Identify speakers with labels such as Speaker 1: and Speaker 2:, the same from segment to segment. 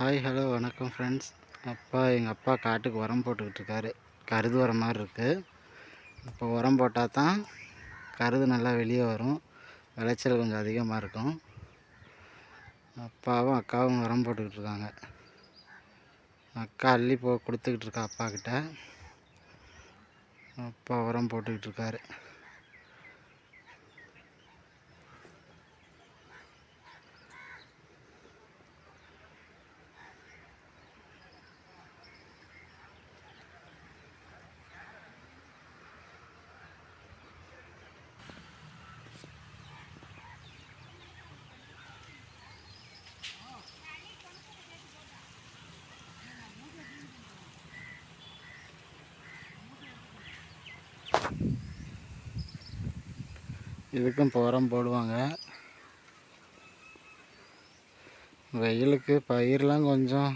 Speaker 1: Hi hello வணக்கம் friends அப்பா எங்கள் அப்பா காட்டுக்கு உரம் போட்டுக்கிட்டு இருக்காரு. கருது உரம் மாதிரி இருக்குது இப்போ உரம் போட்டால் தான் கருது நல்லா வெளியே வரும். விளைச்சல் கொஞ்சம் அதிகமாக இருக்கும். அப்பாவும் அக்காவும் உரம் போட்டுக்கிட்டு இருக்காங்க. அக்கா அள்ளி போ கொடுத்துக்கிட்டு இருக்கா அப்பாக்கிட்ட அப்பா உரம் போட்டுக்கிட்டு இருக்காரு. இதுக்கும் இப்போ உரம் போடுவாங்க. வெயிலுக்கு பயிரெலாம் கொஞ்சம்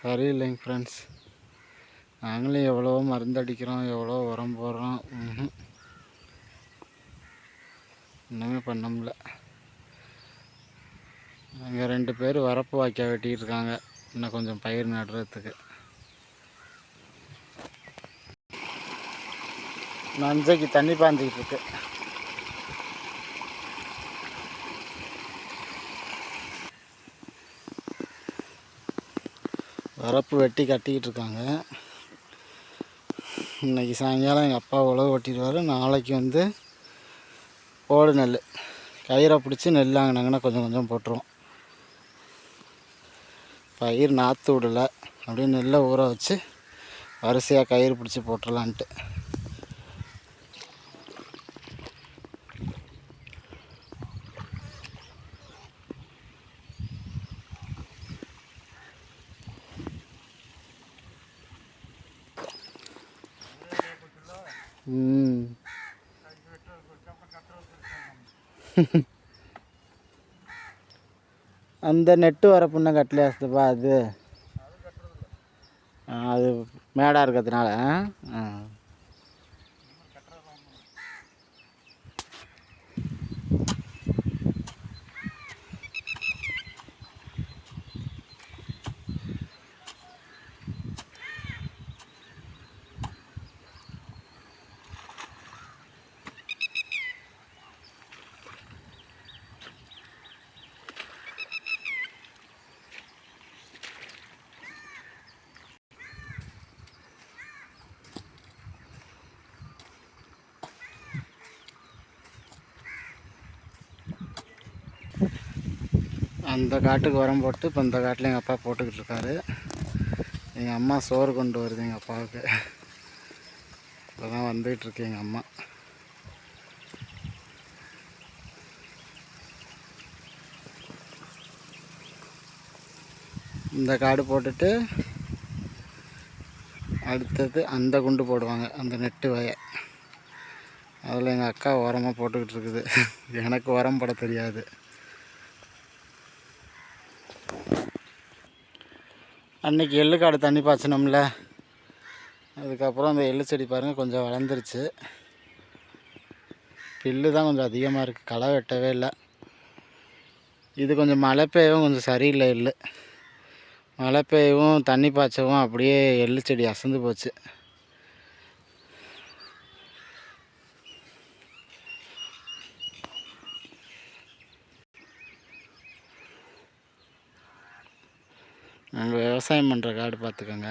Speaker 1: சரியில்லைங்க ஃப்ரெண்ட்ஸ் நாங்களும் எவ்வளோ மருந்தடிக்கிறோம் எவ்வளோ உரம் போடுறோம். ஒன்றுமே பண்ண முடியல. அங்கே ரெண்டு பேர் வரப்பு வாய்க்கால் வெட்டிகிட்டு இருக்காங்க. இன்னும் கொஞ்சம் பயிர் நடுறதுக்கு. நஞ்சைக்கு தண்ணி பாஞ்சிக்கிட்டு இருக்கு. வரப்பு வெட்டி கட்டிக்கிட்டு இருக்காங்க இன்னைக்கு சாயங்காலம் எங்கள் அப்பா உழவு ஓட்டிடுவார். நாளைக்கு வந்து போடு நெல் கயிறை பிடிச்சி நெல் வாங்கினாங்கன்னா கொஞ்சம் கொஞ்சம் போட்டுருவோம். பயிர் நாற்று விடலை. அப்படியே நெல்லை ஊற வச்சு வரிசையாக கயிறு பிடிச்சி போட்டுடலான்ட்டு அந்த நெட்டு வரப்புன்னா கட்டலையாஸ்துப்பா அது? ஆ, அது மேடாக இருக்கிறதுனால ஆ. அந்த காட்டுக்கு உரம் போட்டு இப்போ இந்த காட்டில் எங்கள் அப்பா போட்டுக்கிட்டு இருக்காரு. எங்கள் அம்மா சோறு கொண்டு வருது எங்கள் அப்பாவுக்கு. இப்போ தான் வந்துகிட்டு இருக்கு எங்கள் அம்மா. இந்த காடு போட்டுட்டு அடுத்தது அந்த குண்டு போடுவாங்க அந்த நெட்டு வய அதில் எங்கள் அக்கா உரமாக போட்டுக்கிட்டு இருக்குது. எனக்கு உரம் போட தெரியாது. அன்றைக்கி எள்ளு காடு தண்ணி பாய்ச்சினோம்ல. அதுக்கப்புறம் அந்த எள்ளு செடி பாருங்கள் கொஞ்சம் வளர்ந்துருச்சு. பில்லு தான் கொஞ்சம் அதிகமாக இருக்குது களை வெட்டவே இல்லை. இது கொஞ்சம் மழை பெய்யவும் கொஞ்சம் சரியில்லை எள்ளு. மழை பெய்யவும் தண்ணி பாய்ச்சவும் அப்படியே எள்ளு செடி அசந்து போச்சு. விவசாயம் பண்ணுற காடு பார்த்துக்கோங்க.